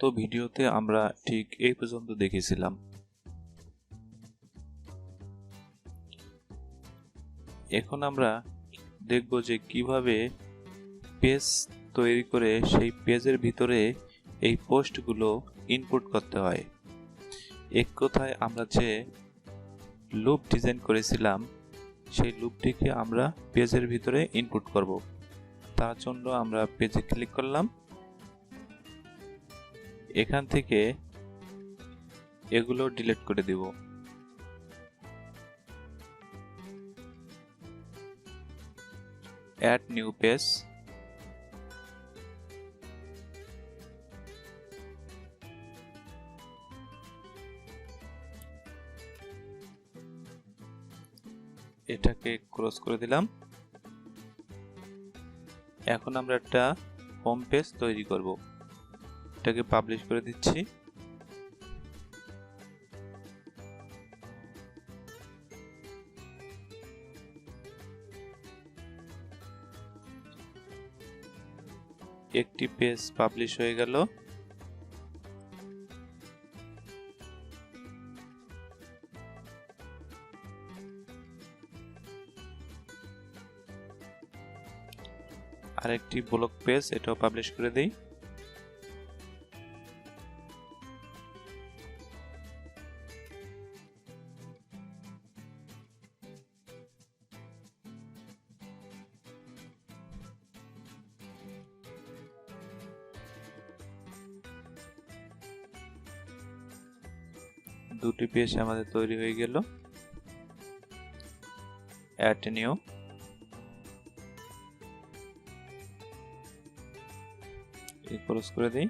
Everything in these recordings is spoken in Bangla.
গত ভিডিওতে আমরা ঠিক এই পর্যন্ত দেখেছিলাম। এখন আমরা দেখব যে কীভাবে পেজ তৈরি করে সেই পেজের ভিতরে এই পোস্টগুলো ইনপুট করতে হয়। এক কথায় আমরা যে লুপ ডিজাইন করেছিলাম, সেই লুপটিকে আমরা পেজের ভিতরে ইনপুট করব। তার জন্য আমরা পেজে ক্লিক করলাম। এখান থেকে এগুলো ডিলিট করে দেব। অ্যাড নিউ পেজ এটাকে ক্রস করে দিলাম। এখন আমরা একটা হোম পেজ তৈরি করব। এটাকে পাবলিশ করে দিচ্ছি। একটি পেজ পাবলিশ হয়ে গেল। আরেকটি ব্লগ পেজ এটাও পাবলিশ করে দেই। দুটি পেজ আমাদের তৈরি হয়ে গেল। অ্যাড নিউ ক্লোজ করে দিই।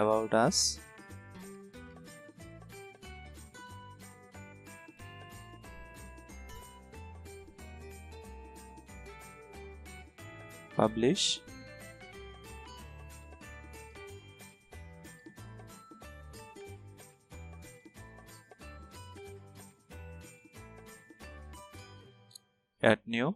About us publish. Add new.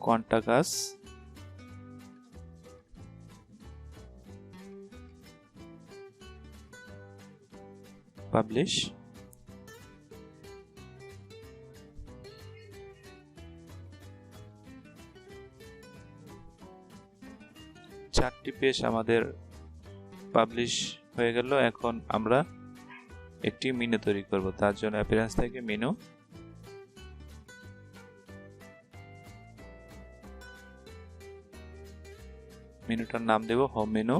Contact us publish. চারটি পেজ আমাদের পাবলিশ হয়ে গেল। এখন আমরা একটি মেনু তৈরি করব। তার জন্য অ্যাপিয়ারেন্স থেকে মেনু মেনুটার নাম দেব হোম মেনু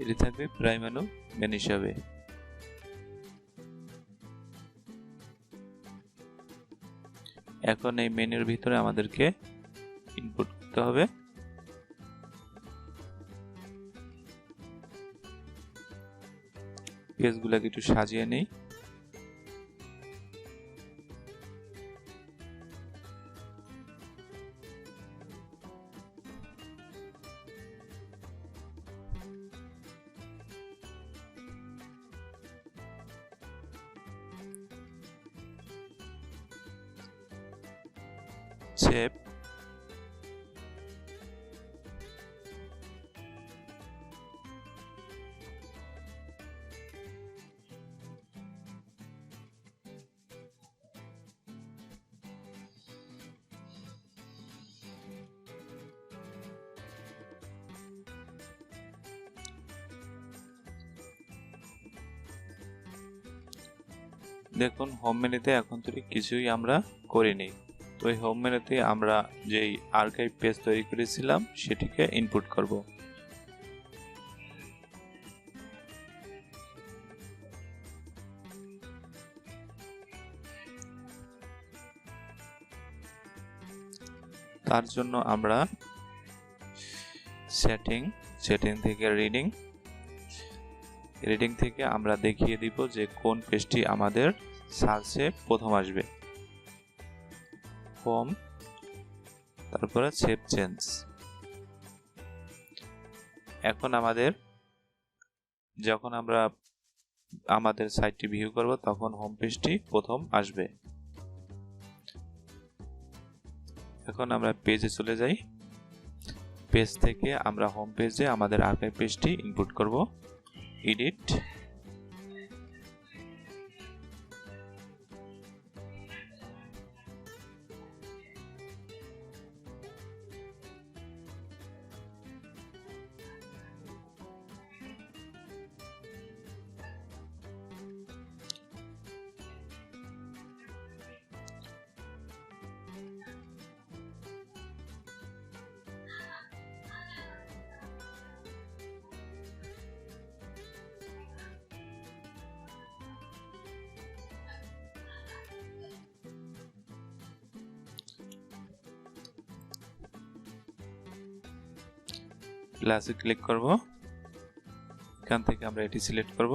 এটি থাকবে প্রাইম মেনু মেন হিসাবে। এখন এই মেনুর ভিতরে আমাদেরকে ইনপুট করতে হবে। পেজগুলোকে একটু সাজিয়ে নেই। সেভ দেখুন হোম মেনুতে এখন তৈরি কিছুই আমরা করিনি। এই হোম মেনুতে আমরা যেই আর্কাইভ পেজ তৈরি করেছিলাম, সেটিকে ইনপুট করব। তার জন্য আমরা সেটিং সেটিং থেকে রিডিং রিডিং থেকে আমরা দেখিয়ে দিব যে কোন পেজটি আমাদের সার্চে প্রথম আসবে। হোম তারপরে সেভ চেঞ্জ এখন আমাদের, যখন আমরা আমাদের সাইটটি ভিউ করব, তখন হোম পেজটি প্রথম আসবে। এখন আমরা পেজে চলে যাই। পেজ থেকে আমরা হোম পেজে আমাদের আর্কাইভ পেজটি ইনপুট করব। এডিট প্লাসে ক্লিক করব। এখান থেকে আমরা এটি সিলেক্ট করব।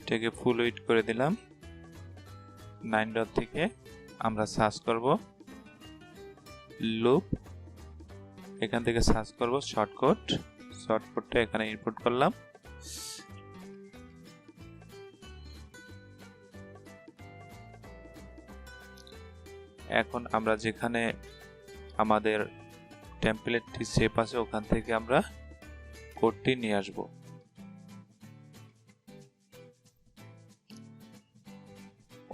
এটাকে ফুল উইট করে দিলাম। নাইন ডট থেকে আমরা সার্চ করব। লুপ এখান থেকে সার্চ করব শর্টকাট শর্টকাটটা এখানে ইনপুট করলাম। এখন আমরা যেখানে আমাদের টেমপ্লেটটি সেভ আছে, ওখান থেকে আমরা কোডটি নিয়ে আসব।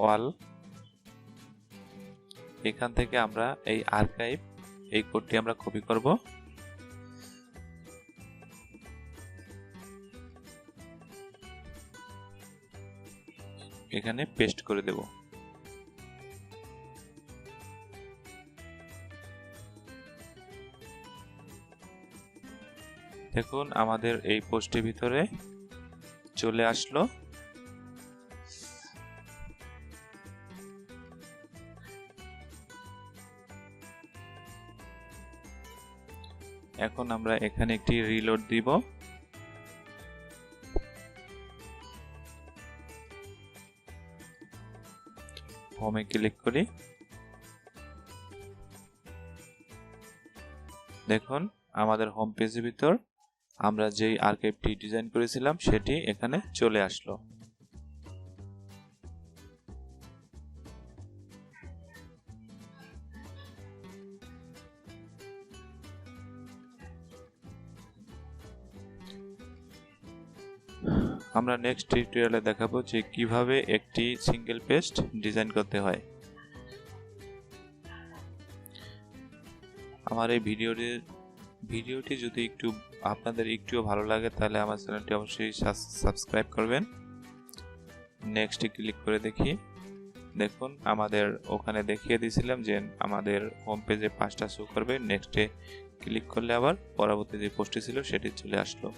ওয়াল। এখান থেকে আমরা এই আর্কাইভ এই কোডটি আমরা কপি করব। এখানে পেস্ট করে দেবো। দেখুন, আমাদের এই পোস্টের ভিতরে চলে আসলো। এখন আমরা এখানে একটি রিলোড দিব। হোমে ক্লিক করি। দেখুন, আমাদের হোম পেজের ভিতর আমরা যেই আর্কাইভটি ডিজাইন করেছিলাম, সেটি এখানে চলে আসলো। আমরা নেক্সট টিউটোরিয়ালে দেখাবো যে কীভাবে একটি সিঙ্গেল পেস্ট ডিজাইন করতে হয়। আমার এই ভিডিওটির ভিডিওটি যদি একটু আপনাদের একটুও ভালো লাগে, তাহলে আমার চ্যানেলটি অবশ্যই সাবস্ক্রাইব করবেন। নেক্সটে ক্লিক করে দেখি। দেখুন, আমাদের ওখানে দেখিয়ে দিয়েছিলাম যে আমাদের হোম পেজে পাঁচটা শো করবে। নেক্সটে ক্লিক করলে আবার পরবর্তী যে পোস্টটি ছিল, সেটি চলে আসলো।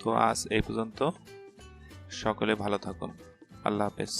তো আজ এই পর্যন্ত। সকলে ভালো থাকুন। আল্লাহ হাফেজ।